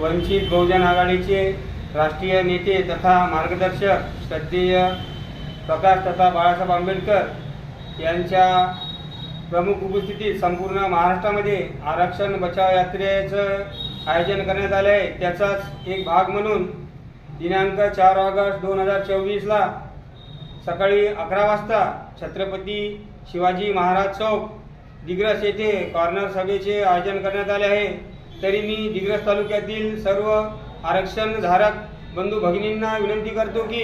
वंचित बहुजन आघाडीचे राष्ट्रीय नेते तथा मार्गदर्शक श्रद्धेय प्रकाश तथा बाळासाहेब आंबेडकर यांच्या प्रमुख उपस्थितीत संपूर्ण महाराष्ट्रामध्ये आरक्षण बचाव यात्रेचं आयोजन करण्यात आलं आहे. त्याचाच एक भाग म्हणून दिनांक चार ऑगस्ट दोन हजार चोवीसला सकाळी अकरा वाजता छत्रपती शिवाजी महाराज चौक दिग्रस येथे कॉर्नर सभेचे आयोजन करण्यात आले आहे. तरी मी दिग्रस तालुक्यातील सर्व आरक्षणधारक बंधू भगिनींना विनंती करतो की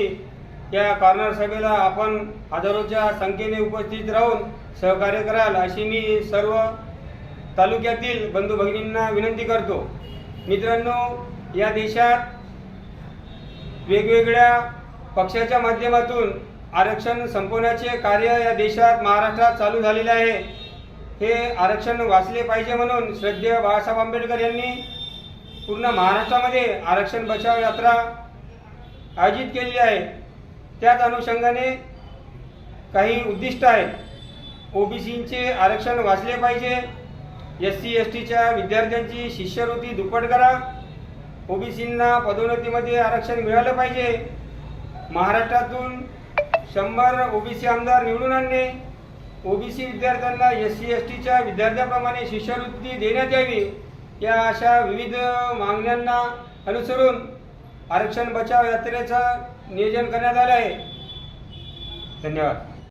त्या कॉर्नर सभेला आपण हजारोच्या संख्येने उपस्थित राहून सहकार्य कराल अशी मी सर्व तालुक्यातील बंधू भगिनींना विनंती करतो. मित्रांनो या देशात वेगवेगळ्या पक्षाच्या माध्यमातून आरक्षण संपवण्याचे कार्य या देशात महाराष्ट्रात चालू झालेले आहे. हे आरक्षण वाचले पाहिजे म्हणून श्रद्धेय बाळासाहेब आंबेडकर यांनी पूर्ण महाराष्ट्रामध्ये आरक्षण बचाव यात्रा आयोजित केलेली आहे. त्याच अनुषंगाने काही उद्दिष्ट आहेत. ओबीसींचे आरक्षण वाचले पाहिजे. एस सी एस टीच्या विद्यार्थ्यांची शिष्यवृत्ती दुप्पट करा. ओबीसींना पदोन्नतीमध्ये आरक्षण मिळालं पाहिजे. महाराष्ट्रातून शंभर ओबीसी आमदार निवडून आणणे. ओबीसी विद्यार्थ्यांना एस सी एस टीच्या विद्यार्थ्याप्रमाणे शिष्यवृत्ती देण्यात यावी या अशा विविध मागण्यांना अनुसरून आरक्षण बचाव यात्रेचं नियोजन करण्यात आलं आहे. धन्यवाद.